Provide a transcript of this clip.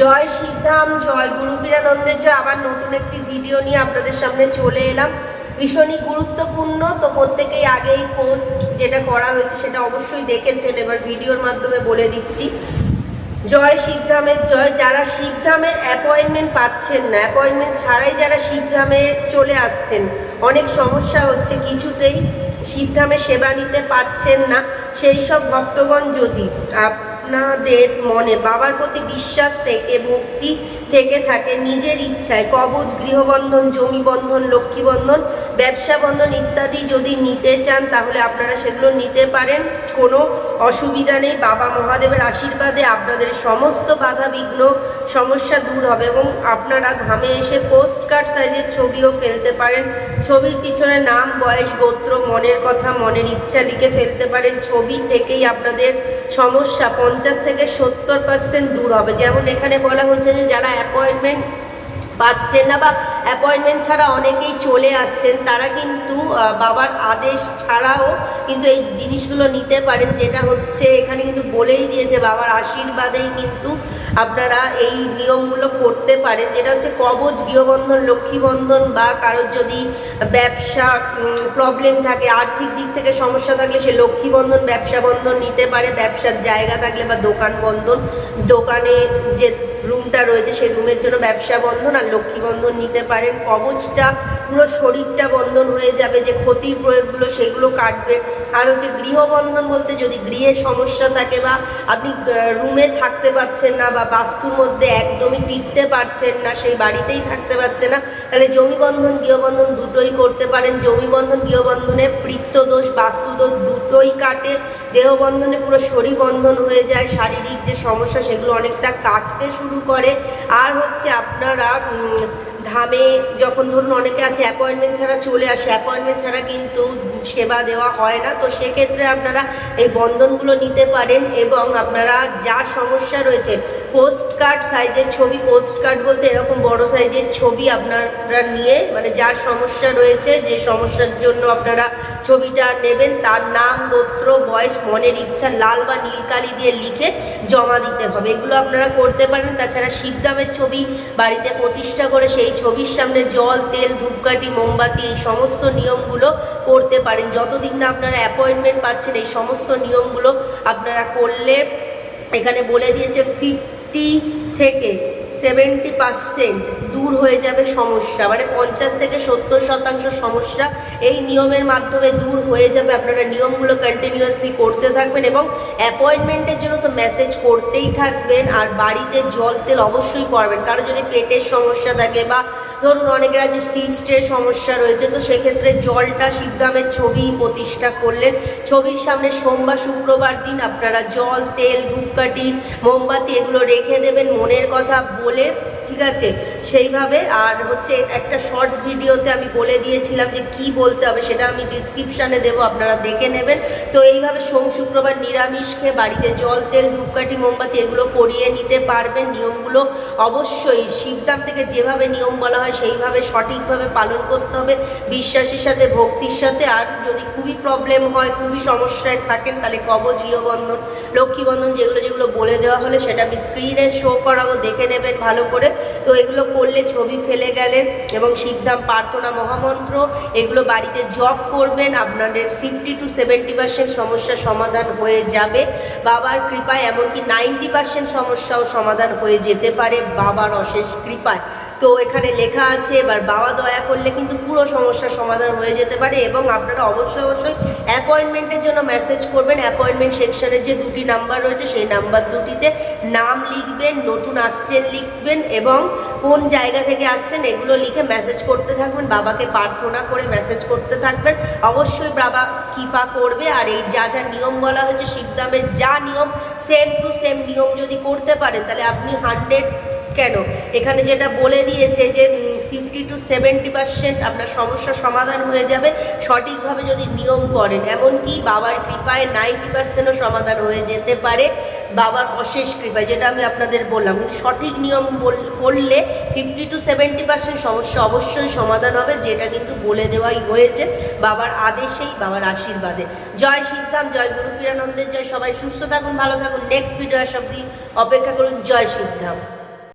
জয় সিদ্ধাম জয় গুরু বীরানন্দের জয় আবার নতুন একটি ভিডিও নিয়ে আপনাদের সামনে চলে এলাম। ভীষণই গুরুত্বপূর্ণ। তো প্রত্যেকেই আগে এই পোস্ট যেটা করা হয়েছে সেটা অবশ্যই দেখেছেন। এবার ভিডিওর মাধ্যমে বলে দিচ্ছি। জয় শিবধামের জয়। যারা শিবধামের অ্যাপয়েন্টমেন্ট পাচ্ছেন না অ্যাপয়েন্টমেন্ট ছাড়াই যারা শিবধামে চলে আসছেন, অনেক সমস্যা হচ্ছে কিছুতেই। শিবধামে সেবা নিতে পারছেন না। সেই সব ভক্তগণ যদি আপনাদের মনে বাবার প্রতি বিশ্বাস থেকে, ভক্তি থেকে থাকে নিজের ইচ্ছায়। কবচ গৃহবন্ধন, জমি বন্ধন, লক্ষ্মী বন্ধন, ব্যবসা বন্ধন ইত্যাদি যদি নিতে চান, তাহলে আপনারা সেগুলো নিতে পারেন। কোনো অসুবিধা নেই। বাবা মহাদেবের আশীর্বাদে আপনাদের সমস্ত বাধা বিঘ্ন সমস্যা দূর হবে এবং আপনারা ধামে এসে পোস্ট কার্ড সাইজের ছবিও ফেলতে পারেন। ছবির পিছনে নাম, বয়স, গোত্র, মনের কথা, মনের ইচ্ছা লিখে ফেলতে পারেন। ছবি থেকেই আপনাদের সমস্যা পঞ্চাশ থেকে সত্তর পার্সেন্ট দূর হবে। যেমন এখানে বলা হচ্ছে যে যারা অ্যাপয়েন্টমেন্ট পাচ্ছেন না বা অ্যাপয়েন্টমেন্ট ছাড়া অনেকেই চলে আসছেন। তারা কিন্তু বাবার আদেশ ছাড়াও কিন্তু এই জিনিসগুলো নিতে পারেন। যেটা হচ্ছে, এখানে কিন্তু বলেই দিয়েছে বাবার আশীর্বাদেই কিন্তু আপনারা এই নিয়মগুলো করতে পারেন। যেটা হচ্ছে, কবচ, গৃহবন্ধন, লক্ষ্মীবন্ধন বা কারোর যদি ব্যবসা প্রবলেম থাকে, আর্থিক দিক থেকে সমস্যা থাকলে সে লক্ষ্মীবন্ধন ব্যবসা বন্ধন নিতে পারে। ব্যবসার জায়গা থাকলে বা দোকান বন্ধন দোকানে যে রুমটা রয়েছে সেই রুমের জন্য ব্যবসা বন্ধন আর লক্ষ্মীবন্ধন নিতে নিতে পারেন, কবচটা পুরো শরীরটা বন্ধন হয়ে যাবে, যে ক্ষতির প্রয়োগগুলো সেগুলো কাটবে। আর হচ্ছে গৃহবন্ধন বলতে যদি গৃহের সমস্যা থাকে বা আপনি রুমে থাকতে পারছেন না বা বাস্তুর মধ্যে একদমই টিকতে পারছেন না, সেই বাড়িতেই থাকতে পারছে না, তাহলে জমিবন্ধন গৃহবন্ধন দুটোই করতে পারেন। জমিবন্ধন গৃহবন্ধনে পৃত্ত দোষ বাস্তু দোষ দুটোই কাটে, দেহবন্ধনে পুরো শরীর বন্ধন হয়ে যায়, শারীরিক যে সমস্যা সেগুলো অনেকটা কাটতে শুরু করে। আর হচ্ছে আপনারা ধামে যখন ধরুন অনেকে আছে অ্যাপয়েন্টমেন্ট ছাড়া চলে আসে অ্যাপয়েন্টমেন্ট ছাড়া কিন্তু সেবা দেওয়া হয় না। তো সেক্ষেত্রে আপনারা এই বন্ধনগুলো নিতে পারেন এবং আপনারা যার সমস্যা রয়েছে পোস্ট কার্ড সাইজের ছবি পোস্ট কার্ড বলতে এরকম বড় সাইজের ছবি আপনারা নিয়ে মানে যার সমস্যা রয়েছে, যে সমস্যার জন্য আপনারা ছবিটা নেবেন, তার নাম, গোত্র, বয়স, মনের ইচ্ছা, লাল বা নীল কালি দিয়ে লিখে জমা দিতে হবে। এগুলো আপনারা করতে পারেন। তাছাড়া শিবদামের ছবি বাড়িতে প্রতিষ্ঠা করে সেই ছবির সামনে জল, তেল, ধূপকাঠি, মোমবাতি, এই সমস্ত নিয়মগুলো করতে পারেন। যতদিন না আপনারা অ্যাপয়েন্টমেন্ট পাচ্ছেন, এই সমস্ত নিয়মগুলো আপনারা করলে এখানে বলে দিয়েছে ফিফটি থেকে সেভেন্টি পার্সেন্ট দূর হয়ে যাবে সমস্যা। মানে পঞ্চাশ থেকে সত্তর শতাংশ সমস্যা এই নিয়মের মাধ্যমে দূর হয়ে যাবে। আপনারা নিয়মগুলো কন্টিনিউয়াসলি করতে থাকবেন এবং অ্যাপয়েন্টমেন্টের জন্য তো মেসেজ করতেই থাকবেন আর বাড়িতে জল তেল অবশ্যই পড়বেন। কারও যদি পেটের সমস্যা থাকে বা ধরুন অনেকের আছে সিস্টের সমস্যা রয়েছে, তো সেক্ষেত্রে জলটা শিবধামের ছবি প্রতিষ্ঠা করলেন। ছবির সামনে সোমবার, শুক্রবার দিন আপনারা জল, তেল, ধূপকাঠি, মোমবাতি এগুলো রেখে দেবেন। মনের কথা বলে ঠিক আছে? সেইভাবে আর হচ্ছে একটা শর্টস ভিডিওতে আমি বলে দিয়েছিলাম যে কি বলতে হবে, সেটা আমি ডিসক্রিপশানে দেবো, আপনারা দেখে নেবেন। তো এইভাবে সোম, শুক্রবার নিরামিষ খেয়ে বাড়িতে জল, তেল, ধূপকাঠি, মোমবাতি এগুলো পরিয়ে নিতে পারবেন নিয়মগুলো অবশ্যই। শিবধাম থেকে যেভাবে নিয়ম বলা হয়, সেইভাবে সঠিকভাবে পালন করতে হবে, বিশ্বাসের সাথে, ভক্তির সাথে। আর যদি খুবই প্রবলেম হয়, খুবই সমস্যায় থাকেন, তাহলে কবচ গৃহবন্ধন, লক্ষ্মীবন্ধন যেগুলো যেগুলো বলে দেওয়া হলে, সেটা আমি স্ক্রিনে শো করাবো, দেখে নেবেন ভালো করে। তো এগুলো করলে ছবি ফেলে গেলে এবং সিদ্ধাম প্রার্থনা মহামন্ত্র, এগুলো বাড়িতে জব করবেন, আপনাদের ফিফটি টু সেভেন্টি পার্সেন্ট সমস্যার সমাধান হয়ে যাবে। বাবার কৃপায়, এমনকি নাইনটি পার্সেন্ট সমস্যাও সমাধান হয়ে যেতে পারে। বাবার অশেষ কৃপায়। তো এখানে লেখা আছে, এবার বাবা দয়া করলে কিন্তু পুরো সমস্যার সমাধান হয়ে যেতে পারে এবং আপনারা অবশ্যই অবশ্যই অ্যাপয়েন্টমেন্টের জন্য মেসেজ করবেন। অ্যাপয়েন্টমেন্ট সেকশনের যে দুটি নাম্বার রয়েছে, সেই নাম্বার দুটিতে নাম লিখবেন, নতুন আসছেন লিখবেন এবং কোন জায়গা থেকে আসছেন এগুলো লিখে মেসেজ করতে থাকবেন। বাবাকে প্রার্থনা করে মেসেজ করতে থাকবেন। অবশ্যই বাবা কৃপা করবে আর এই যা যা নিয়ম বলা হয়েছে শিবদামের যা নিয়ম সেম টু সেম নিয়ম যদি করতে পারেন, তাহলে আপনি হান্ড্রেড কেন? এখানে যেটা বলে দিয়েছে যে ফিফটি টু সেভেন্টি পার্সেন্ট আপনার সমস্যার সমাধান হয়ে যাবে সঠিকভাবে যদি নিয়ম করেন। এমনকি বাবার কৃপায় নাইনটি পার্সেন্টও সমাধান হয়ে যেতে পারে বাবার অশেষ কৃপায়, যেটা আমি আপনাদের বললাম। কিন্তু সঠিক নিয়ম করলে ফিফটি টু সেভেন্টি পার্সেন্ট সমস্যা অবশ্যই সমাধান হবে, যেটা কিন্তু বলে দেওয়াই হয়েছে বাবার আদেশেই, বাবার আশীর্বাদে। জয় সিদ্ধাম জয় গুরু পীরানন্দের জয় সবাই সুস্থ থাকুন, ভালো থাকুন। নেক্সট ভিডিও সব অপেক্ষা করুন। জয় সিদ্ধাম